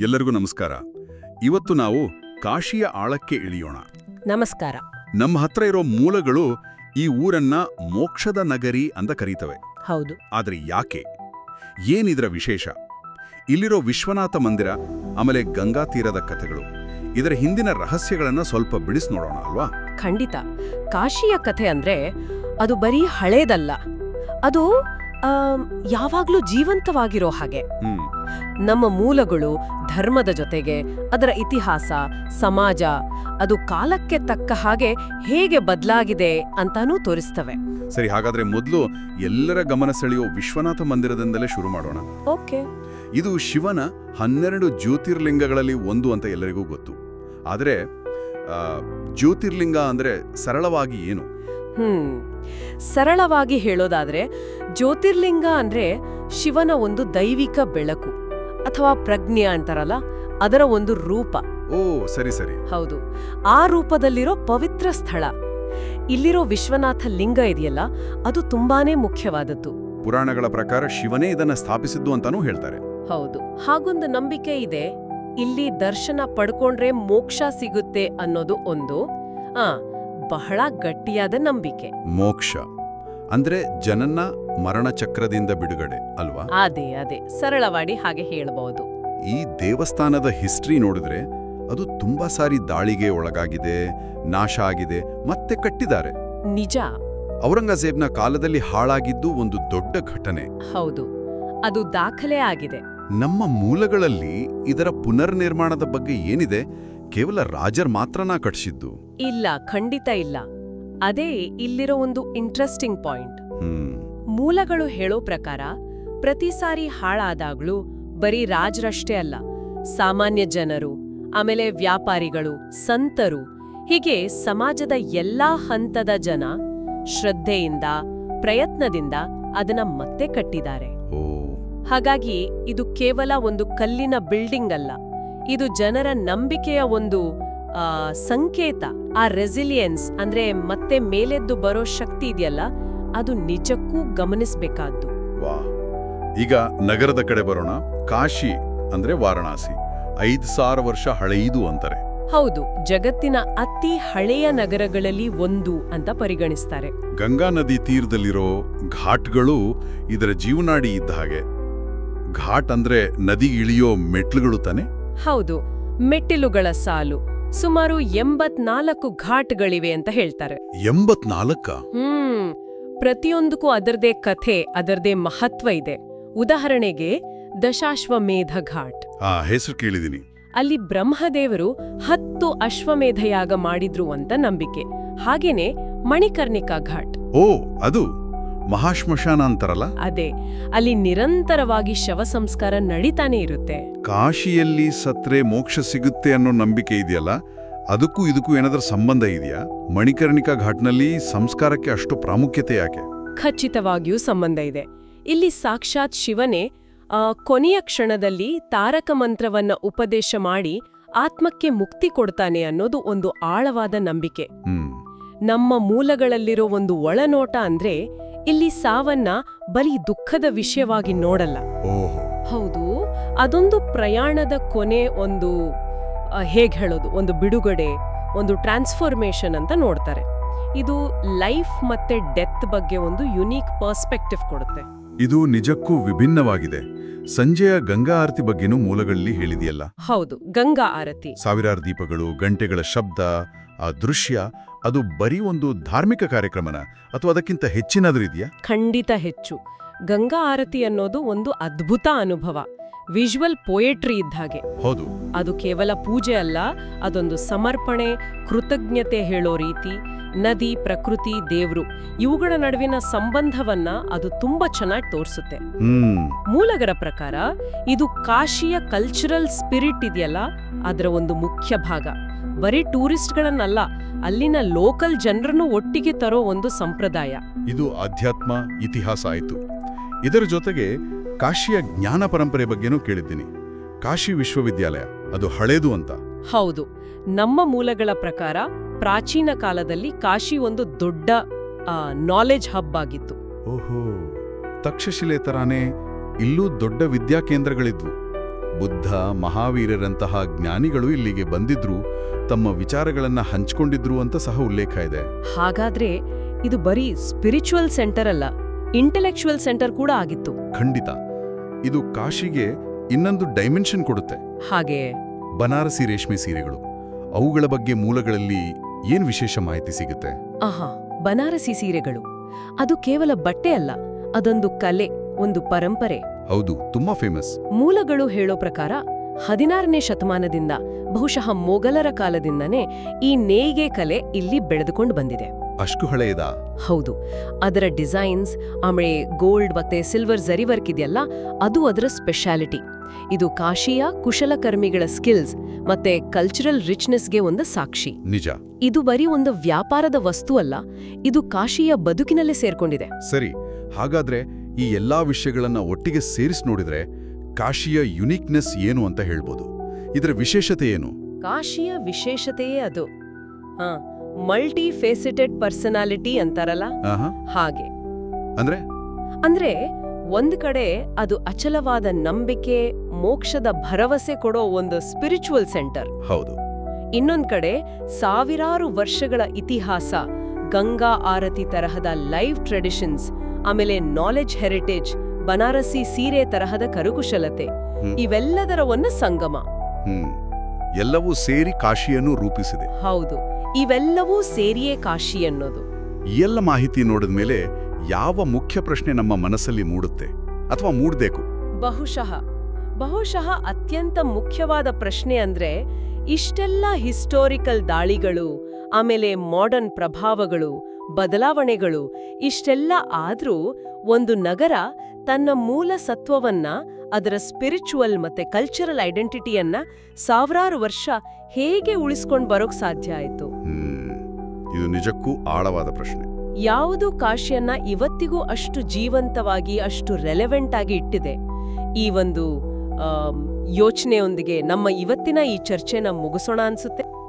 ಎಲ್ಲರಿಗೂ ನಮಸ್ಕಾರ. ಇವತ್ತು ನಾವು ಕಾಶಿಯ ಆಳಕ್ಕೆ ಇಳಿಯೋಣ. ನಮಸ್ಕಾರ. ನಮ್ಮ ಹತ್ರ ಇರೋ ಮೂಲಗಳು ಈ ಊರನ್ನ ಮೋಕ್ಷದ ನಗರಿ ಅಂತ ಕರೀತವೆ. ಹೌದು. ಆದರೆ ಯಾಕೆ? ಏನಿದ್ರ ವಿಶೇಷ? ಇಲ್ಲಿರೋ ವಿಶ್ವನಾಥ ಮಂದಿರ ಆಮೇಲೆ ಗಂಗಾ ತೀರದ ಕಥೆಗಳು ಇದರ ಹಿಂದಿನ ರಹಸ್ಯಗಳನ್ನ ಸ್ವಲ್ಪ ಬಿಡಿಸ್ ನೋಡೋಣ ಅಲ್ವಾ? ಖಂಡಿತ. ಕಾಶಿಯ ಕಥೆ ಅಂದ್ರೆ ಅದು ಬರೀ ಹಳೇದಲ್ಲ. ಅದು ಯಾವಾಗ್ಲೂ ಜೀವಂತವಾಗಿರೋ ಹಾಗೆ. ನಮ್ಮ ಮೂಲಗಳು ಧರ್ಮದ ಜೊತೆಗೆ ಅದರ ಇತಿಹಾಸ ಸಮಾಜ ಅದು ಕಾಲಕ್ಕೆ ತಕ್ಕ ಹಾಗೆ ಹೇಗೆ ಬದಲಾಗಿದೆ ಅಂತಾನೂ ತೋರಿಸ್ತವೆ. ಸರಿ ಹಾಗಾದ್ರೆ ಮೊದಲು ಎಲ್ಲರ ಗಮನ ಸೆಳೆಯೋ ವಿಶ್ವನಾಥ ಮಂದಿರದಿಂದಲೇ ಶುರು ಮಾಡೋಣ. ಓಕೆ. ಇದು ಶಿವನ ಹನ್ನೆರಡು ಜ್ಯೋತಿರ್ಲಿಂಗಗಳಲ್ಲಿ ಒಂದು ಅಂತ ಎಲ್ಲರಿಗೂ ಗೊತ್ತು. ಆದರೆ ಜ್ಯೋತಿರ್ಲಿಂಗ ಅಂದರೆ ಸರಳವಾಗಿ ಏನು? ಹ್ಮ್. ಸರಳವಾಗಿ ಹೇಳೋದಾದ್ರೆ ಜ್ಯೋತಿರ್ಲಿಂಗ ಅಂದ್ರೆ ಶಿವನ ಒಂದು ದೈವಿಕ ಬೆಳಕು ಅಥವಾ ಪ್ರಜ್ಞೆ ಅಂತಾರಲ್ಲ ಅದರ ಒಂದು ರೂಪ. ಓ ಸರಿ ಸರಿ. ಹೌದು. ಆ ರೂಪದಲ್ಲಿರೋ ಪವಿತ್ರ ಸ್ಥಳ. ಇಲ್ಲಿರೋ ವಿಶ್ವನಾಥ ಲಿಂಗ ಇದೆಯಲ್ಲ ಅದು ತುಂಬಾನೇ ಮುಖ್ಯವಾದದ್ದು. ಪುರಾಣಗಳ ಪ್ರಕಾರ ಶಿವನೇ ಇದನ್ನ ಸ್ಥಾಪಿಸಿದ್ದು ಅಂತಾನೂ ಹೇಳ್ತಾರೆ. ಹೌದು. ಹಾಗೊಂದು ನಂಬಿಕೆ ಇದೆ. ಇಲ್ಲಿ ದರ್ಶನ ಪಡ್ಕೊಂಡ್ರೆ ಮೋಕ್ಷ ಸಿಗುತ್ತೆ ಅನ್ನೋದು ಒಂದು. ಆ ಬಹಳ ಗಟ್ಟಿಯಾದ ನಂಬಿಕೆ. ಮೋಕ್ಷ. ಅಂದ್ರೆ ಜನನ ಮರಣ ಚಕ್ರದಿಂದ ಬಿಡುಗಡೆ ಅಲ್ವಾ? ಅದೇ ಅದೇ. ಸರಳವಾಡಿ ಹಾಗೆ ಹೇಳಬಹುದು ಈ ದೇವಸ್ಥಾನದ ಹಿಸ್ಟ್ರಿ ನೋಡಿದ್ರೆ ಅದು ತುಂಬಾ ಸಾರಿ ದಾಳಿಗೆ ಒಳಗಾಗಿದೆ ನಾಶ ಆಗಿದೆ ಮತ್ತೆ ಕಟ್ಟಿದ್ದಾರೆ. ನಿಜ. ಔರಂಗಜೇಬ್ನ ಕಾಲದಲ್ಲಿ ಹಾಳಾಗಿದ್ದು ಒಂದು ದೊಡ್ಡ ಘಟನೆ. ಹೌದು. ಅದು ದಾಖಲೆ ಆಗಿದೆ. ನಮ್ಮ ಮೂಲಗಳಲ್ಲಿ ಇದರ ಪುನರ್ನಿರ್ಮಾಣದ ಬಗ್ಗೆ ಏನಿದೆ? ಕೇವಲ ರಾಜರ್ ಮಾತ್ರನಾ ಕಟ್ಸಿದ್ದು? ಇಲ್ಲ ಖಂಡಿತ ಇಲ್ಲ. ಅದೇ ಇಲ್ಲಿರೋ ಒಂದು ಇಂಟ್ರೆಸ್ಟಿಂಗ್ ಪಾಯಿಂಟ್ ಮೂಲಗಳು ಹೇಳೋ ಪ್ರಕಾರ ಪ್ರತಿ ಸಾರಿ ಹಾಳಾದಾಗ್ಲೂ ಬರೀ ರಾಜರಷ್ಟೇ ಅಲ್ಲ ಸಾಮಾನ್ಯ ಜನರು ಆಮೇಲೆ ವ್ಯಾಪಾರಿಗಳು ಸಂತರು ಹೀಗೆ ಸಮಾಜದ ಎಲ್ಲಾ ಹಂತದ ಜನ ಶ್ರದ್ಧೆಯಿಂದ ಪ್ರಯತ್ನದಿಂದ ಅದನ್ನ ಮತ್ತೆ ಕಟ್ಟಿದ್ದಾರೆ. ಹಾಗಾಗಿ ಇದು ಕೇವಲ ಒಂದು ಕಲ್ಲಿನ ಬಿಲ್ಡಿಂಗ್ ಅಲ್ಲ. ಇದು ಜನರ ನಂಬಿಕೆಯ ಒಂದು ಸಂಕೇತ. ಆ ರೆಸಿಲಿಯನ್ಸ್ ಅಂದ್ರೆ ಮತ್ತೆ ಮೇಲೆದ್ದು ಬರೋ ಶಕ್ತಿ ಇದೆಯಲ್ಲ ಅದು ನಿಜಕ್ಕೂ ಗಮನಿಸಬೇಕಾದ್ದು. ಈಗ ನಗರದ ಕಡೆ ಬರೋಣ. ಕಾಶಿ ಅಂದ್ರೆ ವಾರಣಾಸಿ. ಐದು ಸಾವಿರ ವರ್ಷ ಹಳೆಯದು ಅಂತಾರೆ. ಹೌದು ಜಗತ್ತಿನ ಅತಿ ಹಳೆಯ ನಗರಗಳಲ್ಲಿ ಒಂದು ಅಂತ ಪರಿಗಣಿಸ್ತಾರೆ. ಗಂಗಾ ನದಿ ತೀರದಲ್ಲಿರೋ ಘಾಟ್ಗಳು ಇದರ ಜೀವನಾಡಿ ಇದ್ದ ಹಾಗೆ. ಘಾಟ್ ಅಂದ್ರೆ ನದಿ ಇಳಿಯೋ ಮೆಟ್ಲುಗಳು ತಾನೆ? ಹೌದು ಮೆಟ್ಟಿಲುಗಳ ಸಾಲು. ಸುಮಾರು ಎಂಬತ್ನಾಲ್ಕು ಘಾಟ್ಗಳಿವೆ ಅಂತ ಹೇಳ್ತಾರೆ. ಎಂಬತ್ನಾಲ್ಕ? ಹ್ಮ್ ಪ್ರತಿಯೊಂದಕ್ಕೂ ಅದರದೇ ಕಥೆ ಅದರದೇ ಮಹತ್ವ ಇದೆ. ಉದಾಹರಣೆಗೆ ದಶಾಶ್ವಮೇಧ ಘಾಟ್. ಹೆಸರು ಕೇಳಿದೀನಿ ಅಲ್ಲಿ ಬ್ರಹ್ಮದೇವರು ಹತ್ತು ಅಶ್ವಮೇಧಯಾಗ ಮಾಡಿದ್ರು ಅಂತ ನಂಬಿಕೆ. ಹಾಗೇನೆ ಮಣಿಕರ್ಣಿಕಾ ಘಾಟ್. ಓ ಅದು. ಮಹಾಶ್ಮಶಾನ ಅಂತಾರಲ್ಲ? ಅದೇ ಅಲ್ಲಿ ನಿರಂತರವಾಗಿ ಶವ ಸಂಸ್ಕಾರ ನಡೀತಾನೆ ಇರುತ್ತೆ. ಕಾಶಿಯಲ್ಲಿ ಸತ್ರೆ ಮೋಕ್ಷ ಸಿಗುತ್ತೆ ಅನ್ನೋ ನಂಬಿಕೆ ಇದೆಯಲ್ಲ? ಅದಕ್ಕೂ ಇದಕ್ಕೂ ಏನಾದರೂ ಸಂಬಂಧ ಇದೆಯಾ? ಮಣಿಕರ್ಣಿಕಾ ಘಾಟ್ನಲ್ಲಿ ಸಂಸ್ಕಾರಕ್ಕೆ ಅಷ್ಟು ಪ್ರಾಮುಖ್ಯತೆ ಯಾಕೆ? ಖಚಿತವಾಗಿಯೂ ಸಂಬಂಧ ಇದೆ. ಇಲ್ಲಿ ಸಾಕ್ಷಾತ್ ಶಿವನೇ ಕೊನೆಯ ಕ್ಷಣದಲ್ಲಿ ತಾರಕ ಮಂತ್ರವನ್ನ ಉಪದೇಶ ಮಾಡಿ ಆತ್ಮಕ್ಕೆ ಮುಕ್ತಿ ಕೊಡ್ತಾನೆ ಅನ್ನೋದು ಒಂದು ಆಳವಾದ ನಂಬಿಕೆ. ನಮ್ಮ ಮೂಲಗಳಲ್ಲಿರೋ ಒಂದು ಒಳನೋಟ ಅಂದ್ರೆ ಇಲ್ಲಿ ಸಾವನ್ನ ಬಲಿ ದುಃಖದ ವಿಷಯವಾಗಿ ನೋಡಲ್ಲ. ಹೌದು ಅದೊಂದು ಪ್ರಯಾಣದ ಕೊನೆ ಒಂದು ಹೇಗೆ ಹೇಳೋದು ಒಂದು ಬಿಡುಗಡೆ ಒಂದು ಟ್ರಾನ್ಸ್ಫಾರ್ಮೇಶನ್ ಅಂತ ನೋಡ್ತಾರೆ. ಇದು ಲೈಫ್ ಮತ್ತೆ ಡೆತ್ ಬಗ್ಗೆ ಒಂದು ಯುನೀಕ್ ಪರ್ಸ್ಪೆಕ್ಟಿವ್ ಕೊಡುತ್ತೆ. ಇದು ನಿಜಕ್ಕೂ ವಿಭಿನ್ನವಾಗಿದೆ. ಸಂಜೆಯ ಗಂಗಾ ಆರತಿ ಬಗ್ಗೆನೂ ಮೂಲಗಳಲ್ಲಿ ಹೇಳಿದೆಯಲ್ಲ. ಹೌದು ಗಂಗಾ ಆರತಿ. ಸಾವಿರಾರು ದೀಪಗಳು ಗಂಟೆಗಳ ಶಬ್ದ ಆ ದೃಶ್ಯ ಅದು ಬರೀ ಒಂದು ಧಾರ್ಮಿಕ ಕಾರ್ಯಕ್ರಮನ? ಅಥವಾ ಅದಕ್ಕಿಂತ ಹೆಚ್ಚಿನಾದ್ರೂ ಇದೆಯಾ? ಖಂಡಿತ ಹೆಚ್ಚು. ಗಂಗಾ ಆರತಿ ಅನ್ನೋದು ಒಂದು ಅದ್ಭುತ ಅನುಭವ. ವಿಜುವಲ್ ಪೋಯೆಟ್ರಿ ಇದ್ದ ಹಾಗೆ. ಹೌದು. ಅದು ಕೇವಲ ಪೂಜೆ ಅಲ್ಲ ಅದೊಂದು ಸಮರ್ಪಣೆ ಕೃತಜ್ಞತೆ ಹೇಳೋ ರೀತಿ. ನದಿ ಪ್ರಕೃತಿ ದೇವ್ರು ಇವುಗಳ ನಡುವಿನ ಸಂಬಂಧವನ್ನ ಅದು ತುಂಬಾ ಚೆನ್ನಾಗಿ ತೋರಿಸುತ್ತೆ. ಮೂಲಗಳ ಪ್ರಕಾರ ಇದು ಕಾಶಿಯ ಕಲ್ಚರಲ್ ಸ್ಪಿರಿಟ್ ಇದೆಯಲ್ಲ ಅದರ ಒಂದು ಮುಖ್ಯ ಭಾಗ. ಬರೀ ಟೂರಿಸ್ಟ್ಗಳನ್ನಲ್ಲ ಅಲ್ಲಿನ ಲೋಕಲ್ ಜನರನ್ನು ಒಟ್ಟಿಗೆ ತರೋ ಒಂದು ಸಂಪ್ರದಾಯ. ಇದು ಅಧ್ಯಾತ್ಮ ಇತಿಹಾಸ ಆಯಿತು. ಇದರ ಜೊತೆಗೆ ಕಾಶಿಯ ಜ್ಞಾನ ಪರಂಪರೆ ಬಗ್ಗೆನೂ ಕೇಳಿದ್ದೀನಿ. ಕಾಶಿ ವಿಶ್ವವಿದ್ಯಾಲಯ ಅದು ಹಳೇದು ಅಂತ. ಹೌದು. ನಮ್ಮ ಮೂಲಗಳ ಪ್ರಕಾರ ಪ್ರಾಚೀನ ಕಾಲದಲ್ಲಿ ಕಾಶಿ ಒಂದು ದೊಡ್ಡ ನಾಲೆಜ್ ಹಬ್ ಆಗಿತ್ತು. ಓಹೋ ತಕ್ಷಶಿಲೆ ತರಾನೇ ಇಲ್ಲೂ ದೊಡ್ಡ ವಿದ್ಯಾಕೇಂದ್ರಗಳಿದ್ವು. ಬುದ್ಧ ಮಹಾವೀರರಂತಹ ಜ್ಞಾನಿಗಳು ಇಲ್ಲಿಗೆ ಬಂದಿದ್ರು ತಮ್ಮ ವಿಚಾರಗಳನ್ನ ಹಂಚಿಕೊಂಡಿದ್ರು ಅಂತ ಸಹ ಉಲ್ಲೇಖ ಇದೆ. ಹಾಗಾದ್ರೆ ಇದು ಬರೀ ಸ್ಪಿರಿಚುವಲ್ ಸೆಂಟರ್ ಅಲ್ಲ ಇಂಟೆಲೆಕ್ಚುವಲ್ ಸೆಂಟರ್ ಕೂಡ ಆಗಿತ್ತು. ಖಂಡಿತ. ಇದು ಕಾಶಿಗೆ ಇನ್ನೊಂದು ಡೈಮೆನ್ಷನ್ ಕೊಡುತ್ತೆ. ಹಾಗೆ. ಬನಾರಸಿ ರೇಷ್ಮೆ ಸೀರೆಗಳು ಅವುಗಳ ಬಗ್ಗೆ ಮೂಲಗಳಲ್ಲಿ ಏನ್ ವಿಶೇಷ ಮಾಹಿತಿ ಸಿಗುತ್ತೆ? ಆಹಾ ಬನಾರಸಿ ಸೀರೆಗಳು. ಅದು ಕೇವಲ ಬಟ್ಟೆ ಅಲ್ಲ ಅದೊಂದು ಕಲೆ ಒಂದು ಪರಂಪರೆ. ಹೌದು ತುಂಬಾ ಫೇಮಸ್ ಮೂಲಗಳು ಹೇಳೋ ಪ್ರಕಾರ ಹದಿನಾರನೇ ಶತಮಾನದಿಂದ ಬಹುಶಃ ಮೊಘಲರ ಕಾಲದಿಂದನೇ ಈ ನೇಯ್ಗೆ ಕಲೆ ಇಲ್ಲಿ ಬೆಳೆದುಕೊಂಡು ಬಂದಿದೆ. ಅಷ್ಟು ಹಳೆಯದ? ಹೌದು. ಅದರ ಡಿಸೈನ್ಸ್ ಆಮೇಲೆ ಗೋಲ್ಡ್ ಮತ್ತೆ ಸಿಲ್ವರ್ ಜರಿ ವರ್ಕ್ ಇದೆಯಲ್ಲ ಅದು ಅದರ ಸ್ಪೆಷಾಲಿಟಿ. ಇದು ಕಾಶಿಯ ಕುಶಲಕರ್ಮಿಗಳ ಸ್ಕಿಲ್ಸ್ ಮತ್ತೆ ಕಲ್ಚರಲ್ ರಿಚ್ನೆಸ್ಗೆ ಒಂದು ಸಾಕ್ಷಿ. ನಿಜ. ಇದು ಬರೀ ಒಂದು ವ್ಯಾಪಾರದ ವಸ್ತು ಅಲ್ಲ ಇದು ಕಾಶಿಯ ಬದುಕಿನಲ್ಲೇ ಸೇರ್ಕೊಂಡಿದೆ. ಸರಿ ಹಾಗಾದ್ರೆ ಈ ಎಲ್ಲಾ ವಿಷಯಗಳನ್ನ ಒಟ್ಟಿಗೆ ಸೇರಿಸಿ ನೋಡಿದ್ರೆ ಕಾಶಿಯ ಯುನಿಕ್ನೆಸ್ ಏನು ಅಂತ ಹೇಳ್ಬೋದು. ಇದರ ವಿಶೇಷತೆ ಏನು? ಕಾಶಿಯ ವಿಶೇಷತೆಯೇ ಅದು. ಮಲ್ಟಿ ಫೇಸಿಟೆಡ್ ಪರ್ಸನಾಲಿಟಿ ಅಂತಾರಲ್ಲ? ಹಾಗೆ. ಅಂದ್ರೆ? ಅಂದ್ರೆ ಒಂದು ಕಡೆ ಅದು ಅಚಲವಾದ ನಂಬಿಕೆ ಮೋಕ್ಷದ ಭರವಸೆ ಕೊಡೋ ಒಂದು ಸ್ಪಿರಿಚುವಲ್ ಸೆಂಟರ್ ಹೌದು. ಇನ್ನೊಂದ್ ಕಡೆ ಸಾವಿರಾರು ವರ್ಷಗಳ ಇತಿಹಾಸ ಗಂಗಾ ಆರತಿ ತರಹದ ಲೈವ್ ಟ್ರೆಡಿಷನ್ಸ್ ಆಮೇಲೆ ನಾಲೆಜ್ ಹೆರಿಟೇಜ್ ಬನಾರಸಿ ಸೀರೆ ತರಹದ ಕರುಕುಶಲತೆ. ಇವೆಲ್ಲದರ ಒಂದು ಸಂಗಮ. ಎಲ್ಲವೂ ಸೇರಿ ಕಾಶಿಯನ್ನು ರೂಪಿಸಿದೆ. ಹೌದು. ಇವೆಲ್ಲವೂ ಸೇರಿಯೇ ಕಾಶಿ ಅನ್ನೋದು. ಎಲ್ಲ ಮಾಹಿತಿ ನೋಡಿದ ಮೇಲೆ ಯಾವ ಮುಖ್ಯ ಪ್ರಶ್ನೆ ನಮ್ಮ ಮನಸ್ಸಲ್ಲಿ ಮೂಡುತ್ತೆ ಅಥವಾ ಮೂಡಬೇಕು? ಬಹುಶಃ. ಬಹುಶಃ ಅತ್ಯಂತ ಮುಖ್ಯವಾದ ಪ್ರಶ್ನೆ ಅಂದ್ರೆ ಇಷ್ಟೆಲ್ಲ ಹಿಸ್ಟೋರಿಕಲ್ ದಾಳಿಗಳು ಆಮೇಲೆ ಮಾಡರ್ನ್ ಪ್ರಭಾವಗಳು ಬದಲಾವಣೆಗಳು ಇಷ್ಟೆಲ್ಲ ಆದ್ರೂ ಒಂದು ನಗರ ತನ್ನ ಮೂಲ ಸತ್ವವನ್ನ ಅದರ ಸ್ಪಿರಿಚುವಲ್ ಮತ್ತೆ ಕಲ್ಚರಲ್ ಐಡೆಂಟಿಟಿಯನ್ನ ಸಾವಿರಾರು ವರ್ಷ ಹೇಗೆ ಉಳಿಸ್ಕೊಂಡು ಬರೋಕ್ ಸಾಧ್ಯ ಆಯ್ತು? ಇದು ನಿಜಕ್ಕೂ ಆಳವಾದ ಪ್ರಶ್ನೆ. ಯಾವುದು ಕಾಶಿಯನ್ನ ಇವತ್ತಿಗೂ ಅಷ್ಟು ಜೀವಂತವಾಗಿ ಅಷ್ಟು ರೆಲೆವೆಂಟ್ ಆಗಿ ಇಟ್ಟಿದೆ? ಈ ಒಂದು ಯೋಚನೆಯೊಂದಿಗೆ ನಮ್ಮ ಇವತ್ತಿನ ಈ ಚರ್ಚೆನ ಮುಗಿಸೋಣ ಅನ್ಸುತ್ತೆ.